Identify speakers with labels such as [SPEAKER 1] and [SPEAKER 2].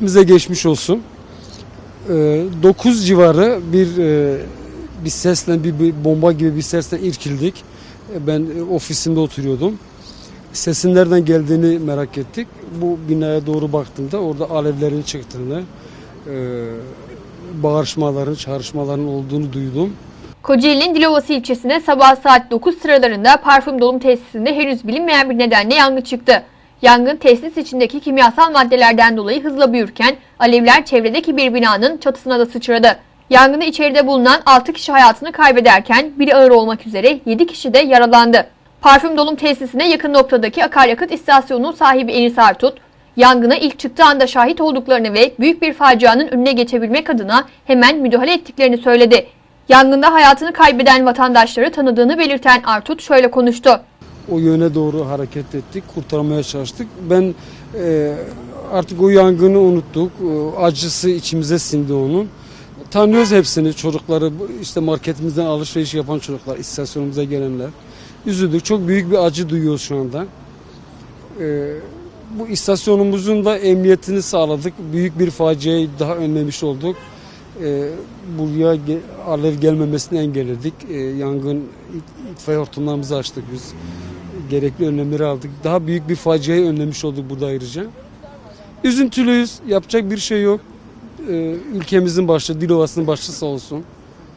[SPEAKER 1] Hepimize geçmiş olsun. 9 civarı bir e, bir sesle bir, bir bomba gibi bir sesle irkildik. E, Ben e, ofisimde oturuyordum. Sesin nereden geldiğini merak ettik. Bu binaya doğru baktığımda orada alevlerin çıktığını, bağırışmaların, çağrışmaların olduğunu duydum.
[SPEAKER 2] Kocaeli'nin Dilovası ilçesinde sabah saat 9 sıralarında parfüm dolum tesisinde henüz bilinmeyen bir nedenle yangın çıktı. Yangın tesis içindeki kimyasal maddelerden dolayı hızla büyürken alevler çevredeki bir binanın çatısına da sıçradı. Yangında içeride bulunan 6 kişi hayatını kaybederken biri ağır olmak üzere 7 kişi de yaralandı. Parfüm dolum tesisine yakın noktadaki akaryakıt istasyonunun sahibi Enis Artut, yangına ilk çıktığı anda şahit olduklarını ve büyük bir facianın önüne geçebilmek adına hemen müdahale ettiklerini söyledi. Yangında hayatını kaybeden vatandaşları tanıdığını belirten Artut şöyle konuştu.
[SPEAKER 1] O yöne doğru hareket ettik, kurtarmaya çalıştık. Ben e, artık o yangını unuttuk, E, acısı içimize sindi onun. Tanıyoruz hepsini, çocukları, işte marketimizden alışveriş yapan çocuklar, istasyonumuza gelenler. Üzüldük, çok büyük bir acı duyuyoruz şu anda. E, bu istasyonumuzun da emniyetini sağladık, büyük bir faciayı daha önlemiş olduk. E, buraya ge- alev gelmemesini engelledik. E, yangın it- itfaiye hortumlarımızı açtık biz gerekli önlemleri aldık. Daha büyük bir faciayı önlemiş olduk burada ayrıca. Üzüntülüyüz. Yapacak bir şey yok. Ee, ülkemizin başı, Dilovası'nın başı sağ olsun.